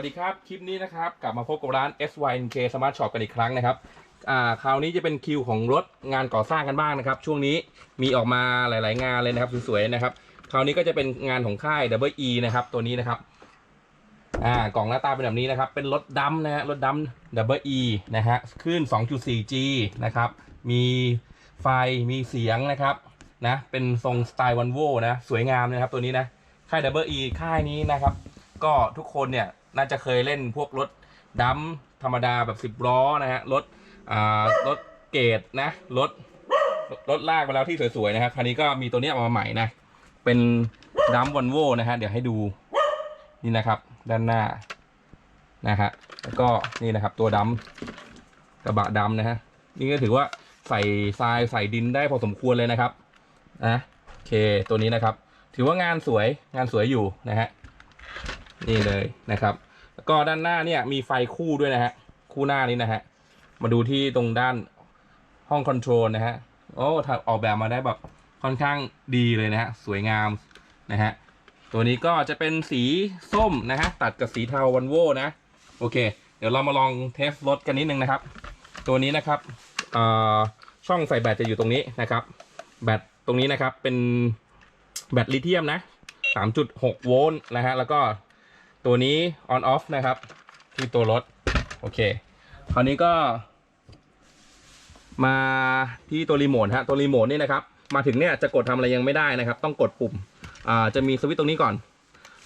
วัสดีครับ คลิปนี้นะครับ กลับมาพบกับร้าน SYNK Smart Shop กันอีกครั้งนะครับอ่าคราวนี้จะเป็นคิวของรถงานก่อสร้างกันบ้างนะครับ ช่วงนี้มีออกมาหลาย ๆ งานเลยนะครับสวยๆนะครับ คราวนี้ก็จะเป็นงานของค่าย Double E นะครับ ตัวนี้นะครับอ่ากล่องหน้าตาเป็นแบบนี้นะครับ เป็นรถดำนะฮะรถดำ Double E นะฮะขึ้น 2.4G นะครับ มีไฟมีเสียงนะครับนะเป็นทรงสไตล์วันโวนะสวยงามนะครับตัวนี้นะค่าย Double E ค่ายนี้นะครับก็ทุกคนเนี่ย น่าจะเคยเล่นพวกรถดัมธรรมดาแบบ10ล้อนะฮะรถอ่ารถเกรดนะรถรถลากมาแล้วที่สวยๆนะครับคราวนี้ก็มีตัวนี้มาใหม่นะ เป็นดัมวอลโวนะฮะเดี๋ยวให้ดูนี่นะครับ ด้านหน้านะฮะแล้วก็นี่นะครับตัวดัมกระบะดำนะฮะนี่ก็ถือว่าใส่ทรายใส่ดินได้พอสมควรเลยนะครับนะโอเคตัวนี้นะครับ ถือว่างานสวยงานสวยอยู่นะฮะนี่เลยนะครับ ก็ด้านหน้าเนี่ยมีไฟคู่ด้วยนะฮะ คู่หน้านี้นะฮะ มาดูที่ตรงด้านห้องคอนโทรลนะฮะ โอ้ถ้าออกแบบมาได้แบบค่อนข้างดีเลยนะฮะ สวยงามนะฮะ ตัวนี้ก็จะเป็นสีส้มนะฮะ ตัดกับสีเทาวันโวนะ โอเค เดี๋ยวเรามาลองเทสรถกันนิดนึงนะครับ ตัวนี้นะครับเอ่อช่องใส่แบตจะอยู่ตรงนี้นะครับ แบตตรงนี้นะครับเป็นแบตลิเธียมนะ 3.6 โวลต์นะฮะ แล้วก็ ตัวนี้ on off นะครับ ที่ตัวรถ โอเค คราวนี้ก็ มาที่ตัวรีโมทฮะ ตัวรีโมทนี่นะครับ มาถึงเนี่ยจะกดทำอะไรยังไม่ได้นะครับ ต้องกดปุ่ม อ่า จะมีสวิตช์ตรงนี้ก่อน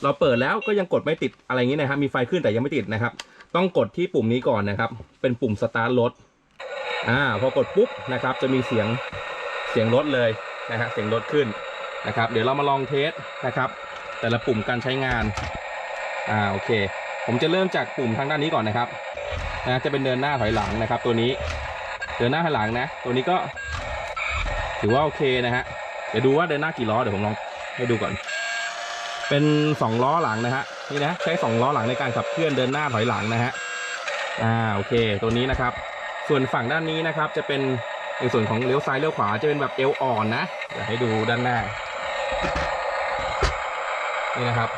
เราเปิดแล้วก็ยังกดไม่ติดอะไรอย่างนี้นะครับ มีไฟขึ้นแต่ยังไม่ติดนะครับ ต้องกดที่ปุ่มนี้ก่อนนะครับ เป็นปุ่มสตาร์ทรถ อ่า พอกดปุ๊บนะครับ จะมีเสียง เสียงรถเลยนะฮะ เสียงรถขึ้นนะครับ เดี๋ยวเรามาลองเทสนะครับ แต่ละปุ่มการใช้งาน อ่าโอเค ผมจะเริ่มจากปุ่มทางด้านนี้ก่อนนะครับนะจะเป็นเดินหน้าถอยหลังนะครับ ตัวนี้เดินหน้าถอยหลังนะ ตัวนี้ก็ ถือว่าโอเคนะฮะเดี๋ยวดูว่าเดินหน้ากี่ล้อเดี๋ยวผมลองให้ดูก่อน เป็นสองล้อหลังนะฮะนี่นะใช้สองล้อหลังในการขับเคลื่อนเดินหน้าถอยหลังนะฮะอ่าโอเค ตัวนี้นะครับ ส่วนฝั่งด้านนี้นะครับ จะเป็นในส่วนของเลี้ยวซ้ายเลี้ยวขวาจะเป็นแบบเอวอ่อนนะเดี๋ยวให้ดูด้านหน้านี่นะครับ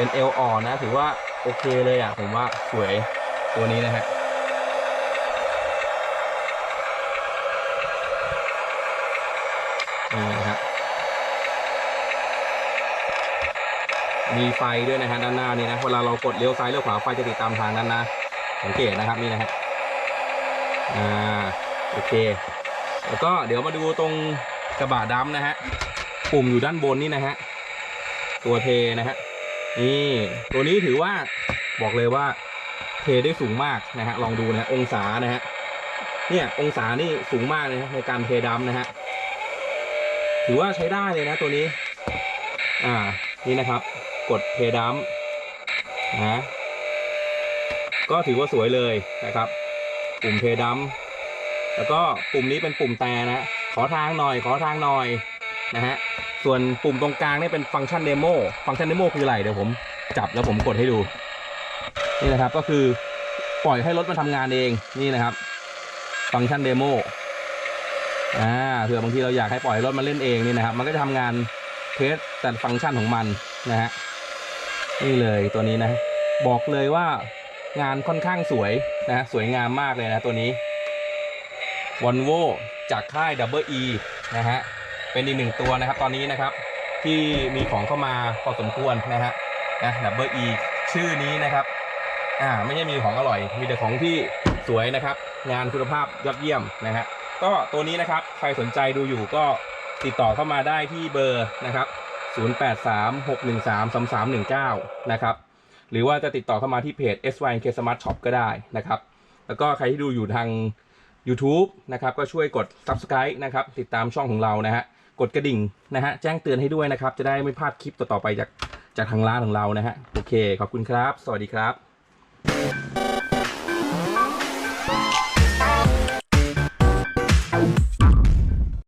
เป็นเอวอ่อนนะถือว่าโอเคเลยอะผมว่าสวยตัวนี้นะฮะนี่นะฮะมีไฟด้วยนะฮะด้านหน้านี่นะเวลาเรากดเลี้ยวซ้ายเลี้ยวขวาไฟจะติดตามทางนั้นนะสังเกตนะครับนี่นะฮะอ่าโอเค แล้วก็เดี๋ยวมาดูตรงกระบะดำนะฮะปุ่มอยู่ด้านบนนี่นะฮะตัวเทนะฮะ นี่ตัวนี้ถือว่าบอกเลยว่าเทได้สูงมากนะฮะลองดูนะฮะองศานะฮะเนี่ยองศานี่สูงมากเลยนะในการเทดำนะฮะถือว่าใช้ได้เลยนะตัวนี้ อ่านี่นะครับ กดเทดัมนะก็ถือว่าสวยเลยนะครับ ปุ่มเทดัมแล้วก็ปุ่มนี้เป็นปุ่มแต่นะขอทางหน่อยขอทางหน่อยนะฮะ ส่วนปุ่มตรงกลางนี่เป็นฟังก์ชันเดโมฟังก์ชันเดโมคืออะไรเดี๋ยวผมจับแล้วผมกดให้ดู นี่นะครับก็คือปล่อยให้รถมันทำงานเองนี่นะครับ ฟังก์ชันเดโมอ่าเผื่อบางทีเราอยากให้ปล่อยให้รถมันเล่นเองนี่นะครับ มันก็จะทำงานเทสแต่ฟังก์ชันของมันนะฮะนี่เลยตัวนี้นะ บอกเลยว่างานค่อนข้างสวยนะสวยงามมากเลยนะตัวนี้ v o l v o จากค่าย Double E นะฮะ เป็นอีกหนึ่งตัวนะครับ ตอนนี้นะครับที่มีของเข้ามาพอสมควรนะฮะนะ Double E ชื่อนี้นะครับอ่าไม่ใช่มีของอร่อย มีแต่ของที่สวยนะครับ งานคุณภาพยอดเยี่ยมนะฮะก็ตัวนี้นะครับใครสนใจดูอยู่ก็ติดต่อเข้ามาได้ที่เบอร์นะครับ 0836133319 นะครับ หรือว่าจะติดต่อเข้ามาที่เพจ SYNK Smart Shop ก็ได้นะครับ แล้วก็ใครที่ดูอยู่ทาง YouTube นะครับ ก็ช่วยกด Subscribe นะครับ ติดตามช่องของเรานะฮะ กดกระดิ่งนะฮะแจ้งเตือนให้ด้วยนะครับ จะได้ไม่พลาดคลิปต่อๆไปจากจากทางร้านของเรานะฮะโอเค ขอบคุณครับ สวัสดีครับ